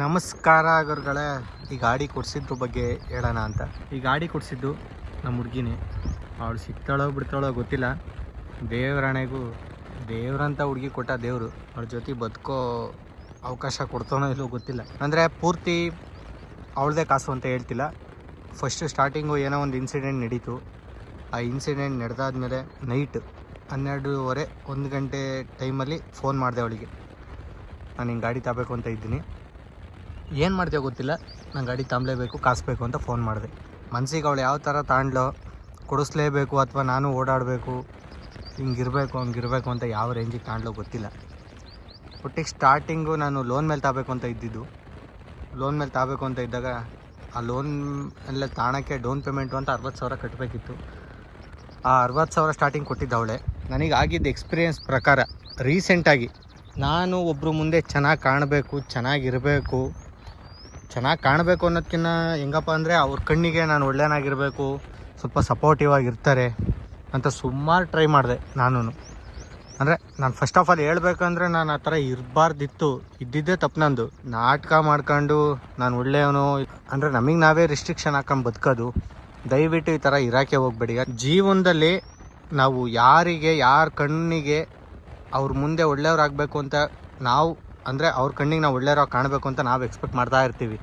ನಮಸ್ಕಾರ ಗುರುಗಳೇ. ಈ ಗಾಡಿ ಕೊಡ್ಸಿದ್ರ ಬಗ್ಗೆ ಹೇಳೋಣ ಅಂತ. ಈ ಗಾಡಿ ಕೊಡ್ಸಿದ್ದು ನಮ್ಮ ಹುಡುಗಿನೇ. ಅವಳು ಸಿಗ್ತಾಳೋ ಬಿಡ್ತಾಳೋ ಗೊತ್ತಿಲ್ಲ. ದೇವರಾಣೆಗೂ ದೇವ್ರಂತ ಹುಡುಗಿ ಕೊಟ್ಟ ದೇವರು. ಅವ್ರ ಜೊತೆ ಬದುಕೋ ಅವಕಾಶ ಕೊಡ್ತಾನೋ ಇಲ್ಲೋ ಗೊತ್ತಿಲ್ಲ. ಅಂದರೆ ಪೂರ್ತಿ ಅವಳದೇ ಕಾಸು ಅಂತ ಹೇಳ್ತಿಲ್ಲ. ಫಸ್ಟು ಸ್ಟಾರ್ಟಿಂಗು ಏನೋ ಒಂದು ಇನ್ಸಿಡೆಂಟ್ ನಡೀತು. ಆ ಇನ್ಸಿಡೆಂಟ್ ನಡೆದಾದ್ಮೇಲೆ ನೈಟ್ ಹನ್ನೆರಡೂವರೆ ಒಂದು ಗಂಟೆ ಟೈಮಲ್ಲಿ ಫೋನ್ ಮಾಡಿದೆ ಅವಳಿಗೆ. ನಾನು ಹಿಂಗೆ ಗಾಡಿ ತಗೋಬೇಕು ಅಂತ ಇದ್ದೀನಿ. ಏನು ಮಾಡ್ತೀಯೋ ಗೊತ್ತಿಲ್ಲ. ನನ್ನ ಗಾಡಿ ತಾಂಬಲೇಬೇಕು ಕಾಸಬೇಕು ಅಂತ ಫೋನ್ ಮಾಡಿದೆ. ಮನ್ಸಿಗೆ ಅವಳು ಯಾವ ಥರ ತಾಂಡ್ಲೋ, ಕೊಡಿಸ್ಲೇಬೇಕು ಅಥವಾ ನಾನು ಓಡಾಡಬೇಕು, ಹಿಂಗಿರಬೇಕು, ಹಂಗಿರಬೇಕು ಅಂತ ಯಾವ ರೇಂಜಿಗೆ ತಾಂಡ್ಲೋ ಗೊತ್ತಿಲ್ಲ. ಒಟ್ಟಿಗೆ ಸ್ಟಾರ್ಟಿಂಗು ನಾನು ಲೋನ್ ಮೇಲೆ ತಾಬೇಕು ಅಂತ ಇದ್ದಿದ್ದು. ಲೋನ್ ಮೇಲೆ ತಾಬೇಕು ಅಂತ ಇದ್ದಾಗ ಆ ಲೋನ್ ಎಲ್ಲ ತಾಣಕ್ಕೆ ಡೌನ್ ಪೇಮೆಂಟು ಅಂತ ಅರವತ್ತು ಸಾವಿರ ಕಟ್ಟಬೇಕಿತ್ತು ಆ ಅರವತ್ತು ಸಾವಿರ ಸ್ಟಾರ್ಟಿಂಗ್ ಕೊಟ್ಟಿದ್ದ ಅವಳೆ. ನನಗೆ ಆಗಿದ್ದ ಎಕ್ಸ್ಪೀರಿಯೆನ್ಸ್ ಪ್ರಕಾರ ರೀಸೆಂಟಾಗಿ ನಾನು ಒಬ್ಬರು ಮುಂದೆ ಚೆನ್ನಾಗಿ ಕಾಣಬೇಕು ಚೆನ್ನಾಗಿರಬೇಕು ಚೆನ್ನಾಗಿ ಕಾಣಬೇಕು ಅನ್ನೋದಕ್ಕಿಂತ ಹೆಂಗಪ್ಪ ಅಂದರೆ ಅವ್ರ ಕಣ್ಣಿಗೆ ನಾನು ಒಳ್ಳೆಯನಾಗಿರಬೇಕು ಸ್ವಲ್ಪ ಸಪೋರ್ಟಿವ್ ಆಗಿರ್ತಾರೆ ಅಂತ ಸುಮಾರು ಟ್ರೈ ಮಾಡಿದೆ ನಾನು ಅಂದರೆ ನಾನು ಫಸ್ಟ್ ಆಫ್ ಆಲ್ ಹೇಳ್ಬೇಕಂದ್ರೆ ನಾನು ಆ ಥರ ಇರಬಾರ್ದಿತ್ತು. ಇದ್ದಿದ್ದೇ ತಪ್ಪು ನಂದು. ನಾಟಕ ಮಾಡ್ಕೊಂಡು ನಾನು ಒಳ್ಳೆಯವನು. ಅಂದರೆ ನಮಗೆ ನಾವೇ ರಿಸ್ಟ್ರಿಕ್ಷನ್ ಹಾಕೊಂಡು ಬದುಕೋದು. ದಯವಿಟ್ಟು ಈ ಥರ ಇರೋಕ್ಕೆ ಹೋಗ್ಬೇಡಿ. ಜೀವನದಲ್ಲಿ ನಾವು ಯಾರಿಗೆ, ಯಾರ ಕಣ್ಣಿಗೆ ಅವ್ರ ಮುಂದೆ ಒಳ್ಳೆಯವ್ರಾಗಬೇಕು ಅಂತ ನಾವು ಅಂದರೆ ಅವ್ರ ಕಣ್ಣಿಗೆ ನಾವು ಒಳ್ಳೆಯವ್ರಾಗಿ ಕಾಣಬೇಕು ಅಂತ ನಾವು ಎಕ್ಸ್ಪೆಕ್ಟ್ ಮಾಡ್ತಾ ಇರ್ತೀವಿ.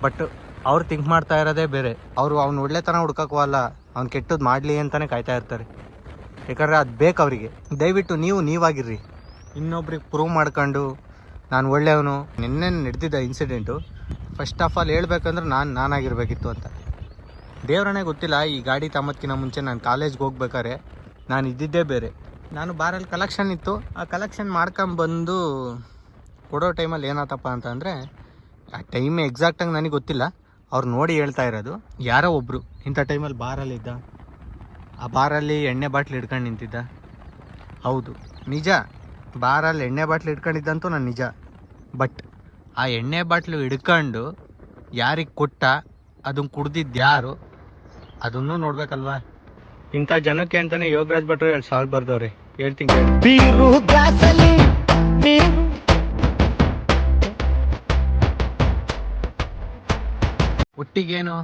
ಬಟ್ ಅವ್ರು ಥಿಂಕ್ ಮಾಡ್ತಾ ಇರೋದೇ ಬೇರೆ. ಅವರು ಅವ್ನು ಒಳ್ಳೆತನ ಹುಡ್ಕಕ್ಕೂ ಅಲ್ಲ, ಅವ್ನು ಕೆಟ್ಟದ್ದು ಮಾಡಲಿ ಅಂತಲೇ ಕಾಯ್ತಾ ಇರ್ತಾರೆ. ಯಾಕಂದರೆ ಅದು ಬೇಕು ಅವರಿಗೆ. ದಯವಿಟ್ಟು ನೀವು ನೀವಾಗಿರ್ರಿ. ಇನ್ನೊಬ್ರಿಗೆ ಪ್ರೂವ್ ಮಾಡ್ಕೊಂಡು ನಾನು ಒಳ್ಳೆಯವನು. ನಿನ್ನೆ ನಡೆದಿದ್ದ ಇನ್ಸಿಡೆಂಟು ಫಸ್ಟ್ ಆಫ್ ಆಲ್ ಹೇಳ್ಬೇಕಂದ್ರೆ ನಾನು, ನಾನಾಗಿರ್ಬೇಕಿತ್ತು ಅಂತ. ದೇವ್ರನೇ ಗೊತ್ತಿಲ್ಲ, ಈ ಗಾಡಿ ತಮ್ಮದ್ಕಿಂತ ಮುಂಚೆ ನಾನು ಕಾಲೇಜ್ಗೆ ಹೋಗ್ಬೇಕಾರೆ ನಾನು ಇದ್ದಿದ್ದೇ ಬೇರೆ. ನಾನು ಬಾರಲ್ಲಿ ಕಲೆಕ್ಷನ್ ಇತ್ತು. ಆ ಕಲೆಕ್ಷನ್ ಮಾಡ್ಕೊಂಬಂದು ಕೊಡೋ ಟೈಮಲ್ಲಿ ಏನಾತಪ್ಪ ಅಂತಂದರೆ, ಆ ಟೈಮ್ ಎಕ್ಸಾಕ್ಟಾಗಿ ನನಗೆ ಗೊತ್ತಿಲ್ಲ. ಅವ್ರು ನೋಡಿ ಹೇಳ್ತಾ ಇರೋದು, ಯಾರೋ ಒಬ್ಬರು ಇಂಥ ಟೈಮಲ್ಲಿ ಬಾರಲ್ಲಿದ್ದ ಆ ಬಾರಲ್ಲಿ ಎಣ್ಣೆ ಬಾಟ್ಲು ಹಿಡ್ಕೊಂಡು ನಿಂತಿದ್ದ. ಹೌದು, ನಿಜ ಬಾರಲ್ಲಿ ಎಣ್ಣೆ ಬಾಟ್ಲು ಹಿಡ್ಕೊಂಡಿದ್ದಂತೂ ನಾನು ನಿಜ. ಬಟ್ ಆ ಎಣ್ಣೆ ಬಾಟ್ಲು ಹಿಡ್ಕೊಂಡು ಯಾರಿಗೆ ಕೊಟ್ಟ ಅದನ್ನು ಕುಡ್ದಿದ್ದು ಯಾರು, ಅದನ್ನು ನೋಡ್ಬೇಕಲ್ವಾ? ಇಂಥ ಜನಕ್ಕೆ ಅಂತಾನೆ ಯೋಗರಾಜ್ ಭಟ್ರು ಹೇಳಿ ಸಾಲ್ ಬರ್ದವ್ರಿ. ಹೇಳ್ತೀನಿ ಒಟ್ಟಿಗೇನು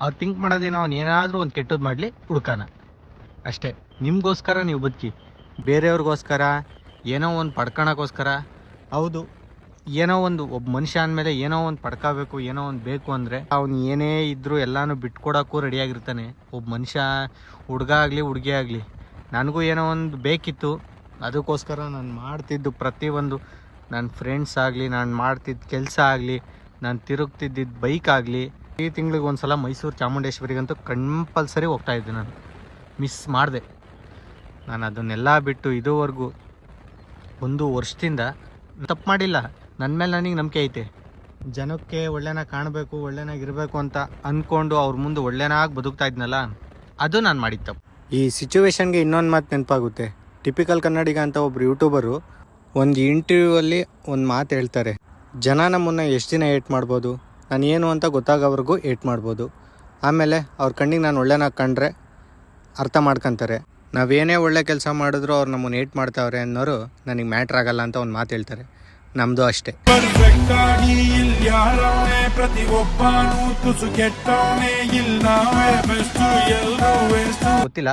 ಅವ್ರು ಥಿಂಕ್ ಮಾಡೋದೇನೋ ಅವ್ನು ಏನಾದರೂ ಒಂದು ಕೆಟ್ಟದ್ದು ಮಾಡಲಿ ಹುಡ್ಕಾನ. ಅಷ್ಟೇ ನಿಮಗೋಸ್ಕರ ನೀವು ಬದುಕಿ. ಬೇರೆಯವ್ರಿಗೋಸ್ಕರ ಏನೋ ಒಂದು ಪಡ್ಕೊಳಕ್ಕೋಸ್ಕರ ಹೌದು. ಏನೋ ಒಂದು ಒಬ್ಬ ಮನುಷ್ಯ ಅಂದಮೇಲೆ ಏನೋ ಒಂದು ಪಡ್ಕೋಬೇಕು ಏನೋ ಒಂದು ಬೇಕು ಅಂದರೆ ಅವ್ನು ಏನೇ ಇದ್ದರೂ ಎಲ್ಲನೂ ಬಿಟ್ಕೊಡೋಕ್ಕೂ ರೆಡಿಯಾಗಿರ್ತಾನೆ ಒಬ್ಬ ಮನುಷ್ಯ ಹುಡುಗ ಆಗಲಿ ಹುಡುಗಿ ಆಗಲಿ. ನನಗೂ ಏನೋ ಒಂದು ಬೇಕಿತ್ತು. ಅದಕ್ಕೋಸ್ಕರ ನಾನು ಮಾಡ್ತಿದ್ದು ಪ್ರತಿಯೊಂದು. ನನ್ನ ಫ್ರೆಂಡ್ಸ್ ಆಗಲಿ ನಾನು ಮಾಡ್ತಿದ್ದ ಕೆಲಸ ಆಗಲಿ ನಾನು ತಿರುಗ್ತಿದ್ದಿದ್ದು ಬೈಕ್ ಆಗಲಿ. ಈ ತಿಂಗಳಿಗೆ ಒಂದು ಸಲ ಮೈಸೂರು ಚಾಮುಂಡೇಶ್ವರಿಗಂತೂ ಕಂಪಲ್ಸರಿ ಹೋಗ್ತಾ ಇದ್ದೆ ನಾನು. ಮಿಸ್ ಮಾಡಿದೆ. ನಾನು ಅದನ್ನೆಲ್ಲ ಬಿಟ್ಟು ಇದುವರೆಗೂ ಒಂದು ವರ್ಷದಿಂದ ತಪ್ಪು ಮಾಡಿಲ್ಲ. ನನ್ನ ಮೇಲೆ ನನಗೆ ನಂಬಿಕೆ ಐತೆ. ಜನಕ್ಕೆ ಒಳ್ಳೆನ ಕಾಣಬೇಕು ಒಳ್ಳೆನಾಗಿರಬೇಕು ಅಂತ ಅಂದ್ಕೊಂಡು ಅವ್ರ ಮುಂದೆ ಒಳ್ಳೆನಾಗಿ ಬದುಕ್ತಾ ಇದ್ನಲ್ಲ. ಅದು ನಾನು ಮಾಡಿದ ತಪ್ಪು. ಈ ಸಿಚುವೇಶನ್ಗೆ ಇನ್ನೊಂದು ಮಾತು ನೆನಪಾಗುತ್ತೆ. ಟಿಪಿಕಲ್ ಕನ್ನಡಿಗ ಅಂತ ಒಬ್ರು ಯೂಟ್ಯೂಬರು ಒಂದು ಇಂಟರ್ವ್ಯೂವಲ್ಲಿ ಒಂದು ಮಾತು ಹೇಳ್ತಾರೆ. ಜನ ನಮ್ಮನ್ನು ಎಷ್ಟು ದಿನ ಏಟ್ ಮಾಡ್ಬೋದು? ನಾನು ಏನು ಅಂತ ಗೊತ್ತಾಗೋವರೆಗೂ ಏಟ್ ಮಾಡ್ಬೋದು. ಆಮೇಲೆ ಅವ್ರ ಕಣ್ಣಿಗೆ ನಾನು ಒಳ್ಳೆನ ಕಂಡ್ರೆ ಅರ್ಥ ಮಾಡ್ಕೊತಾರೆ. ನಾವೇನೇ ಒಳ್ಳೆ ಕೆಲಸ ಮಾಡಿದ್ರು ಅವ್ರು ನಮ್ಮನ್ನು ಏಟ್ ಮಾಡ್ತಾವ್ರೆ ಅನ್ನೋರು ನನಗೆ ಮ್ಯಾಟ್ರ್ ಆಗಲ್ಲ ಅಂತ ಒಂದು ಮಾತು ಹೇಳ್ತಾರೆ. ನಮ್ಮದು ಅಷ್ಟೇ. ಗೊತ್ತಿಲ್ಲ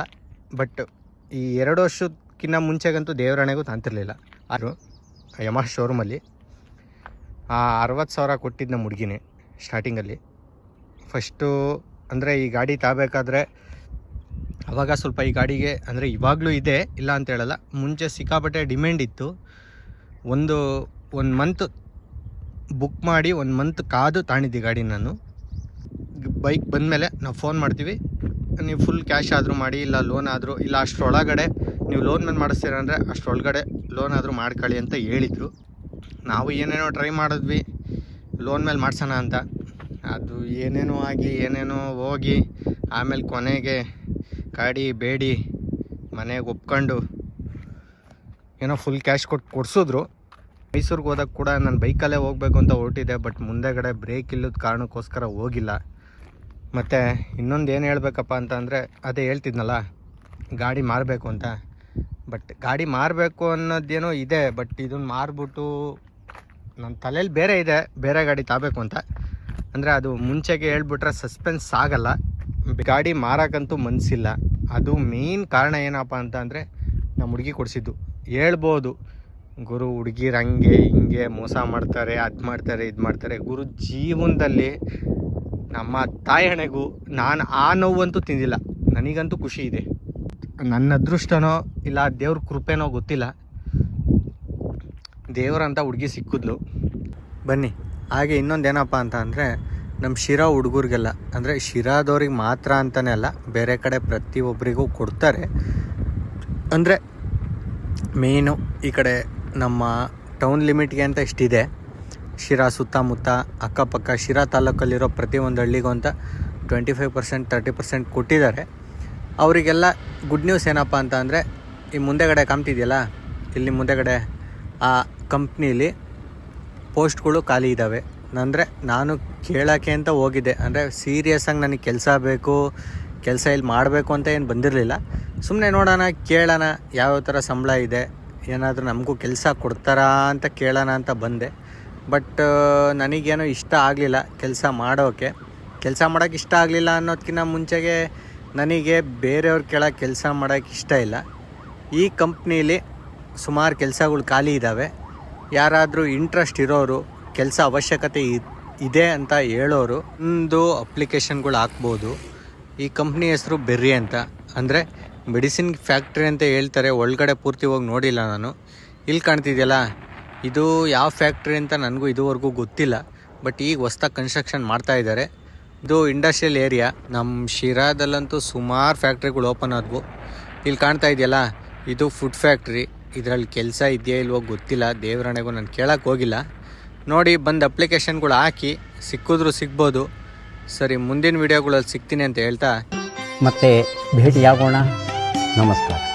ಬಟ್ ಈ ಎರಡು ವರ್ಷಕ್ಕಿಂತ ಮುಂಚೆಗಂತೂ ದೇವರಣೆಗೂ ತಂತಿರಲಿಲ್ಲ. ಅದು ಯಮ ಶೋರೂಮಲ್ಲಿ ಆ ಅರವತ್ತು ಸಾವಿರ ಕೊಟ್ಟಿದ್ದ ನಮ್ಮ ಹುಡುಗಿನೇ ಸ್ಟಾರ್ಟಿಂಗಲ್ಲಿ ಫಸ್ಟು ಅಂದರೆ ಈ ಗಾಡಿ ತಾಬೇಕಾದ್ರೆ ಅವಾಗ ಸ್ವಲ್ಪ ಈ ಗಾಡಿಗೆ ಅಂದರೆ ಇವಾಗಲೂ ಇದೆ, ಇಲ್ಲ ಅಂತ ಹೇಳಲ್ಲ. ಮುಂಚೆ ಸಿಕ್ಕಾಪಟ್ಟೆ ಡಿಮ್ಯಾಂಡ್ ಇತ್ತು. ಒಂದು ಒಂದು ಮಂತ್ ಬುಕ್ ಮಾಡಿ ಒಂದು ಮಂತ್ ಕಾದು ತಾಣಿದ್ದೆ ಗಾಡಿ ನಾನು. ಬೈಕ್ ಬಂದಮೇಲೆ ನಾವು ಫೋನ್ ಮಾಡ್ತೀವಿ. ನೀವು ಫುಲ್ ಕ್ಯಾಶ್ ಆದರೂ ಮಾಡಿ, ಇಲ್ಲ ಲೋನ್ ಆದರೂ, ಇಲ್ಲ ಅಷ್ಟರೊಳಗಡೆ ನೀವು ಲೋನ್ ಮೇಲೆ ಮಾಡಿಸ್ತೀರ ಅಂದರೆ ಅಷ್ಟರೊಳಗಡೆ ಲೋನ್ ಆದರೂ ಮಾಡ್ಕೊಳ್ಳಿ ಅಂತ ಹೇಳಿದರು. ನಾವು ಏನೇನೋ ಟ್ರೈ ಮಾಡಿದ್ವಿ. ಲೋನ್ ಮೇಲೆ ಮಾಡ್ಸೋಣ ಅಂತ. ಅದು ಏನೇನೋ ಆಗಿ ಏನೇನೋ ಹೋಗಿ ಆಮೇಲೆ ಕೊನೆಗೆ ಗಾಡಿ ಬೇಡಿ, ಮನೆಗೆ ಒಪ್ಕೊಂಡು ಏನೋ ಫುಲ್ ಕ್ಯಾಶ್ ಕೊಟ್ಟು ಕೊಡಿಸಿದ್ರು. ಮೈಸೂರಿಗೆ ಹೋದಾಗ ಕೂಡ ನಾನು ಬೈಕಲ್ಲೇ ಹೋಗಬೇಕು ಅಂತ ಹೊರಟಿದ್ದೆ ಬಟ್ ಮುಂದೆಗಡೆ ಬ್ರೇಕ್ ಇಲ್ಲದ ಕಾರಣಕ್ಕೋಸ್ಕರ ಹೋಗಿಲ್ಲ. ಮತ್ತು ಇನ್ನೊಂದು ಏನು ಹೇಳಬೇಕಪ್ಪ ಅಂತ ಅಂದರೆ, ಅದೇ ಹೇಳ್ತಿದ್ನಲ್ಲ, ಗಾಡಿ ಮಾರಬೇಕು ಅಂತ. ಬಟ್ ಗಾಡಿ ಮಾರಬೇಕು ಅನ್ನೋದೇನೋ ಇದೆ ಬಟ್ ಇದನ್ನು ಮಾರಿಬಿಟ್ಟು ನನ್ನ ತಲೆಯಲ್ಲಿ ಬೇರೆ ಇದೆ, ಬೇರೆ ಗಾಡಿ ತಾಬೇಕು ಅಂತ ಅಂದರೆ ಅದು ಮುಂಚೆಗೆ ಹೇಳ್ಬಿಟ್ರೆ ಸಸ್ಪೆನ್ಸ್ ಆಗಲ್ಲ. ಗಾಡಿ ಮಾರಕ್ಕಂತೂ ಮನಸ್ಸಿಲ್ಲ ಅದು ಮೇನ್ ಕಾರಣ ಏನಪ್ಪ ಅಂತ ಅಂದರೆ ನಮ್ಮ ಹುಡುಗಿ ಕೊಡಿಸಿದ್ದು. ಹೇಳ್ಬೋದು. ಗುರು ಹುಡುಗಿರು ಹಂಗೆ ಹಿಂಗೆ ಮೋಸ ಮಾಡ್ತಾರೆ, ಅದು ಮಾಡ್ತಾರೆ, ಇದು ಮಾಡ್ತಾರೆ. ಗುರು ಜೀವನದಲ್ಲಿ ನಮ್ಮ ತಾಯಣೆಗೂ ನಾನು ಆ ನೋವಂತೂ ತಿಂದಿಲ್ಲ. ನನಗಂತೂ ಖುಷಿ ಇದೆ. ನನ್ನ ಅದೃಷ್ಟನೋ ಇಲ್ಲ ದೇವ್ರ ಕೃಪೆನೋ ಗೊತ್ತಿಲ್ಲ. ದೇವರಂತ ಹುಡುಗಿ ಸಿಕ್ಕಿದ್ಲು. ಬನ್ನಿ. ಹಾಗೆ ಇನ್ನೊಂದೇನಪ್ಪ ಅಂತ ಅಂದರೆ ನಮ್ಮ ಶಿರಾ ಹುಡುಗರಿಗೆಲ್ಲ, ಅಂದರೆ ಶಿರಾದವ್ರಿಗೆ ಮಾತ್ರ ಅಂತಲೇ ಅಲ್ಲ, ಬೇರೆ ಕಡೆ ಪ್ರತಿಯೊಬ್ಬರಿಗೂ ಕೊಡ್ತಾರೆ. ಅಂದರೆ, ಮೇನು ಈ ಕಡೆ ನಮ್ಮ ಟೌನ್ ಲಿಮಿಟ್ಗೆ ಅಂತ ಇಷ್ಟಿದೆ. ಶಿರಾ ಸುತ್ತಮುತ್ತ ಅಕ್ಕಪಕ್ಕ, ಶಿರಾ ತಾಲೂಕಲ್ಲಿರೋ ಪ್ರತಿಯೊಂದು ಹಳ್ಳಿಗೂ ಅಂತ twenty five percent thirty percent ಕೊಟ್ಟಿದ್ದಾರೆ. ಅವರಿಗೆಲ್ಲ ಗುಡ್ ನ್ಯೂಸ್ ಏನಪ್ಪ ಅಂತ ಅಂದರೆ, ಈ ಮುಂದೆಗಡೆ ಕಾಣ್ತಿದೆಯಲ್ಲ, ಇಲ್ಲಿ ಮುಂದೆಗಡೆ ಆ ಕಂಪ್ನೀಲಿ ಪೋಸ್ಟ್ಗಳು ಖಾಲಿ ಇದ್ದಾವೆ ಅಂದರೆ ನಾನು ಕೇಳೋಕ್ಕೆ ಅಂತ ಹೋಗಿದ್ದೆ. ಅಂದರೆ ಸೀರಿಯಸ್ಸಾಗಿ ನನಗೆ ಕೆಲಸ ಬೇಕು, ಕೆಲಸ ಇಲ್ಲಿ ಮಾಡಬೇಕು ಅಂತ ಏನು ಬಂದಿರಲಿಲ್ಲ. ಸುಮ್ಮನೆ ನೋಡೋಣ, ಕೇಳೋಣ ಯಾವ ಥರ ಸಂಬಳ ಇದೆ, ಏನಾದರೂ ನಮಗೂ ಕೆಲಸ ಕೊಡ್ತಾರಾ ಅಂತ ಕೇಳೋಣ ಅಂತ ಬಂದೆ. ಬಟ್ ನನಗೇನು ಇಷ್ಟ ಆಗಲಿಲ್ಲ ಕೆಲಸ ಮಾಡೋಕ್ಕೆ ಕೆಲಸ ಮಾಡೋಕ್ಕೆ ಇಷ್ಟ ಆಗಲಿಲ್ಲ ಅನ್ನೋದಕ್ಕಿಂತ ಮುಂಚೆಗೆ ನನಗೆ ಬೇರೆಯವ್ರ ಕೆಳಗೆ ಕೆಲಸ ಮಾಡೋಕ್ಕೆ ಇಷ್ಟ ಇಲ್ಲ. ಈ ಕಂಪ್ನೀಲಿ ಸುಮಾರು ಕೆಲಸಗಳು ಖಾಲಿ ಇದ್ದಾವೆ ಯಾರಾದರೂ ಇಂಟ್ರೆಸ್ಟ್ ಇರೋರು, ಕೆಲಸ ಅವಶ್ಯಕತೆ ಇದೆ ಅಂತ ಹೇಳೋರು, ಒಂದು ಅಪ್ಲಿಕೇಶನ್ಗಳು ಹಾಕ್ಬೋದು. ಈ ಕಂಪ್ನಿ ಹೆಸರು ಬೆರ್ರಿ ಅಂತ. ಅಂದರೆ ಮೆಡಿಸಿನ್ ಫ್ಯಾಕ್ಟ್ರಿ ಅಂತ ಹೇಳ್ತಾರೆ, ಒಳಗಡೆ ಪೂರ್ತಿ ಹೋಗಿ ನೋಡಿಲ್ಲ ನಾನು. ಇಲ್ಲಿ ಕಾಣ್ತಿದೆಯಲ್ಲ, ಇದು ಯಾವ ಫ್ಯಾಕ್ಟ್ರಿ ಅಂತ ನನಗೂ ಇದುವರೆಗೂ ಗೊತ್ತಿಲ್ಲ. ಬಟ್ ಈಗ ಹೊಸ್ದಾಗಿ ಕನ್ಸ್ಟ್ರಕ್ಷನ್ ಮಾಡ್ತಾ ಇದ್ದಾರೆ ಇದು ಇಂಡಸ್ಟ್ರಿಯಲ್ ಏರಿಯಾ ನಮ್ಮ ಶಿರಾದಲ್ಲಂತೂ ಸುಮಾರು ಫ್ಯಾಕ್ಟ್ರಿಗಳು ಓಪನ್ ಆದವು. ಇಲ್ಲಿ ಕಾಣ್ತಾ ಇದೆಯಲ್ಲ, ಇದು ಫುಡ್ ಫ್ಯಾಕ್ಟ್ರಿ ಇದರಲ್ಲಿ ಕೆಲಸ ಇದೆಯಾ ಇಲ್ವೋ ಗೊತ್ತಿಲ್ಲ ದೇವರಣೆಗೂ ನಾನು ಕೇಳೋಕ್ಕೆ ಹೋಗಿಲ್ಲ. ನೋಡಿ, ಬಂದು ಅಪ್ಲಿಕೇಶನ್ಗಳು ಹಾಕಿ, ಸಿಕ್ಕಿದ್ರು ಸಿಗ್ಬೋದು. ಸರಿ, ಮುಂದಿನ ವೀಡಿಯೋಗಳಲ್ಲಿ ಸಿಗ್ತೀನಿ ಅಂತ ಹೇಳ್ತಾ. ಮತ್ತೆ ಭೇಟಿಯಾಗೋಣ. ನಮಸ್ಕಾರ.